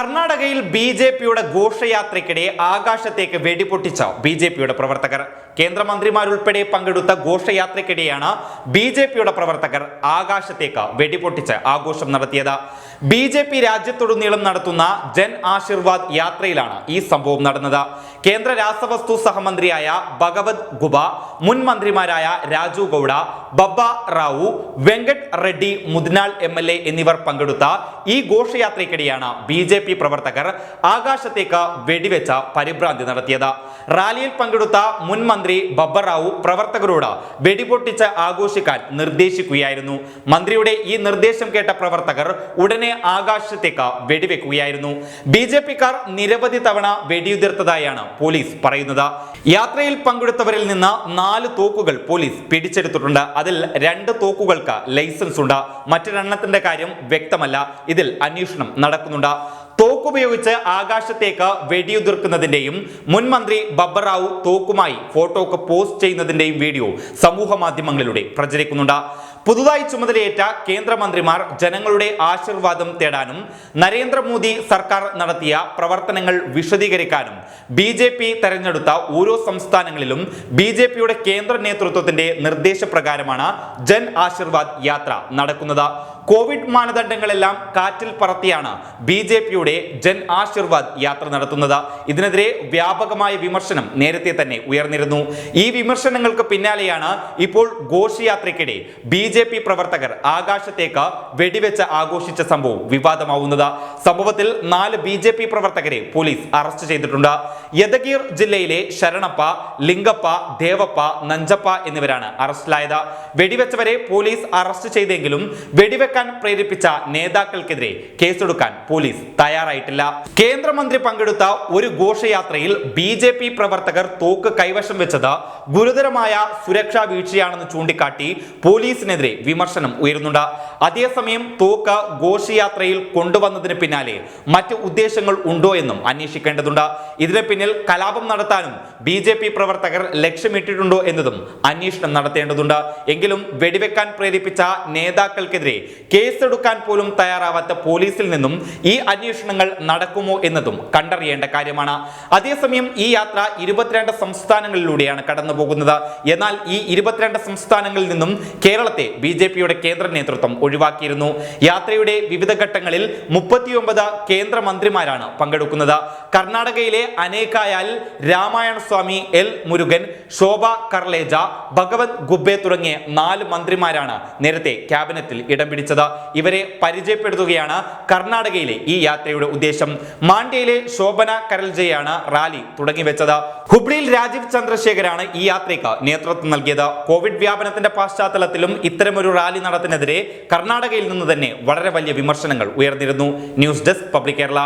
കർണാടകയിൽ B J പിയുടെ ഘോഷയാത്രയ്ക്കിടെ ആകാശത്തേക്ക് വെടിപൊട്ടിച്ച ബി ജെ പിയുടെ പ്രവർത്തകർ. കേന്ദ്രമന്ത്രിമാരുൾപ്പെടെ പങ്കെടുത്ത ഘോഷയാത്രയ്ക്കിടെയാണ് ബി ജെ പിയുടെ പ്രവർത്തകർ ആകാശത്തേക്ക് വെടിപൊട്ടിച്ച് ആഘോഷം നടത്തിയത്. ബി ജെ പി രാജ്യത്തുടനീളം നടത്തുന്ന ജൻ ആശീർവാദ് യാത്രയിലാണ് ഈ സംഭവം നടന്നത്. കേന്ദ്ര രാസവസ്തു സഹമന്ത്രിയായ ഭഗവത് ഗുബ മുൻ മന്ത്രിമാരായ Raju Gowda Babba Rao Venkat Reddy Mudnal M L A എന്നിവർ പങ്കെടുത്ത ഈ ഘോഷയാത്രയ്ക്കിടെയാണ് ബി ജെ പി പ്രവർത്തകർ ആകാശത്തേക്ക് വെടിവെച്ച പരിഭ്രാന്തി നടത്തിയത്. റാലിയിൽ പങ്കെടുത്ത മുൻ മന്ത്രി ബബ്ബറാവു പ്രവർത്തകരോട് വെടിപൊട്ടിച്ച് ആഘോഷിക്കാൻ നിർദ്ദേശിക്കുകയായിരുന്നു. മന്ത്രിയുടെ ഈ നിർദ്ദേശം കേട്ട പ്രവർത്തകർ ഉടനെ ആകാശത്തേക്ക് വെടിവെക്കുകയായിരുന്നു. ബി ജെ പിക്കാർ നിരവധി തവണ വെടിയുതിർത്തതായാണ് പോലീസ് പറയുന്നത്. യാത്രയിൽ പങ്കെടുത്തവരിൽ നിന്ന് നാല് തോക്കുകൾ പോലീസ് പിടിച്ചെടുത്തിട്ടുണ്ട്. അതിൽ രണ്ട് തോക്കുകൾക്ക് ലൈസൻസ് ഉണ്ട് മറ്റൊരെണ്ണത്തിന്റെ കാര്യം വ്യക്തമല്ല. ഇതിൽ അന്വേഷണം നടക്കുന്നുണ്ട്. തോക്കുപയോഗിച്ച് ആകാശത്തേക്ക് വെടിയുതിർക്കുന്നതിന്റെയും മുൻമന്ത്രി ബബ്ബറാവു തോക്കുമായി ഫോട്ടോക്ക് പോസ്റ്റ് ചെയ്യുന്നതിന്റെയും വീഡിയോ സമൂഹ മാധ്യമങ്ങളിലൂടെ പ്രചരിക്കുന്നുണ്ട്. പുതുതായി ചുമതലയേറ്റ കേന്ദ്രമന്ത്രിമാർ ജനങ്ങളുടെ ആശീർവാദം തേടാനും നരേന്ദ്രമോദി സർക്കാർ നടത്തിയ പ്രവർത്തനങ്ങൾ വിശദീകരിക്കാനും ബി ജെ പി തെരഞ്ഞെടുത്ത ഓരോ സംസ്ഥാനങ്ങളിലും ബി ജെ പിയുടെ കേന്ദ്ര നേതൃത്വത്തിന്റെ നിർദ്ദേശപ്രകാരമാണ് ജൻ ആശീർവാദ് യാത്ര നടക്കുന്നത്. കോവിഡ് മാനദണ്ഡങ്ങളെല്ലാം കാറ്റിൽ പറത്തിയാണ് ബി ജെ പിയുടെ ജൻ ആശീർവാദ് യാത്ര നടത്തുന്നത്. ഇതിനെതിരെ വ്യാപകമായ വിമർശനം നേരത്തെ തന്നെ ഉയർന്നിരുന്നു. ഈ വിമർശനങ്ങൾക്ക് പിന്നാലെയാണ് ഇപ്പോൾ ഘോഷയാത്രയ്ക്കിടെ ബി ജെ പി പ്രവർത്തകർ ആകാശത്തേക്ക് വെടിവെച്ച് ആഘോഷിച്ച സംഭവം വിവാദമാവുന്നത്. സംഭവത്തിൽ നാല് ബി ജെ പി പ്രവർത്തകരെ പോലീസ് അറസ്റ്റ് ചെയ്തിട്ടുണ്ട്. യദഗീർ ജില്ലയിലെ ശരണപ്പ ലിംഗപ്പ ദേവപ്പ നഞ്ചപ്പ എന്നിവരാണ് അറസ്റ്റിലായത്. വെടിവെച്ചവരെ പോലീസ് അറസ്റ്റ് ചെയ്തെങ്കിലും വെടിവെക്കാൻ പ്രേരിപ്പിച്ച നേതാക്കൾക്കെതിരെ കേസെടുക്കാൻ പോലീസ് തയ്യാറായിട്ടില്ല. കേന്ദ്രമന്ത്രി പങ്കെടുത്ത ഒരു ഘോഷയാത്രയിൽ ബി ജെ പി പ്രവർത്തകർ തോക്ക് കൈവശം വെച്ചത് ഗുരുതരമായ സുരക്ഷാ വീഴ്ചയാണെന്ന് ചൂണ്ടിക്കാട്ടി പോലീസിനെതിരെ വിമർശനം ഉയരുന്നുണ്ട്. അതേസമയം തോക്ക് ഘോഷയാത്രയിൽ കൊണ്ടുവന്നതിന് പിന്നാലെ മറ്റ് ഉദ്ദേശങ്ങൾ ഉണ്ടോ എന്നും അന്വേഷിക്കേണ്ടതുണ്ട്. ഇതിന് പിന്നിൽ കലാപം നടത്താനും ബി ജെ പി പ്രവർത്തകർ ലക്ഷ്യമിട്ടിട്ടുണ്ടോ എന്നതും അന്വേഷണം നടത്തേണ്ടതുണ്ട്. എങ്കിലും വെടിവെക്കാൻ പ്രേരിപ്പിച്ച നേതാക്കൾക്കെതിരെ കേസെടുക്കാൻ പോലും തയ്യാറാവാത്ത പോലീസിൽ നിന്നും ഈ അന്വേഷണങ്ങൾ നടക്കുമോ എന്നതും കണ്ടറിയേണ്ട കാര്യമാണ്. അതേസമയം ഈ യാത്ര ഇരുപത്തിരണ്ട് സംസ്ഥാനങ്ങളിലൂടെയാണ് കടന്നു എന്നാൽ ഈ ഇരുപത്തിരണ്ട് സംസ്ഥാനങ്ങളിൽ നിന്നും കേരളത്തെ ബി കേന്ദ്ര നേതൃത്വം ഒഴിവാക്കിയിരുന്നു. യാത്രയുടെ വിവിധ ഘട്ടങ്ങളിൽ മുപ്പത്തിയൊമ്പത് കേന്ദ്രമന്ത്രിമാരാണ് പങ്കെടുക്കുന്നത്. കർണാടകയിലെ അനേകായാൽ രാമായണ സ്വാമി എൽ മുരുകൻ ശോഭ കർലേജ ഭഗവത് ഗുബ്ബെ തുടങ്ങിയ നാല് മന്ത്രിമാരാണ് നേരത്തെ ക്യാബിനറ്റിൽ ഇടം പിടിച്ചത്. ഇവരെ പരിചയപ്പെടുത്തുകയാണ് കർണാടകയിലെ ഈ യാത്രയുടെ ഉദ്ദേശം. മാണ്ഡ്യയിലെ ശോഭന കരൽജയാണ് റാലി തുടങ്ങി വെച്ചത് ഹുബ്ലിയിൽ രാജീവ് ചന്ദ്രശേഖരാണ് ഈ യാത്രയ്ക്ക് നേതൃത്വം നൽകിയത്. കോവിഡ് വ്യാപനത്തിന്റെ പശ്ചാത്തലത്തിലും ഇത്തരമൊരു റാലി നടത്തിനെതിരെ കർണാടകയിൽ നിന്ന് തന്നെ വളരെ വലിയ വിമർശനങ്ങൾ ഉയർന്നിരുന്നു. News desk public Kerala.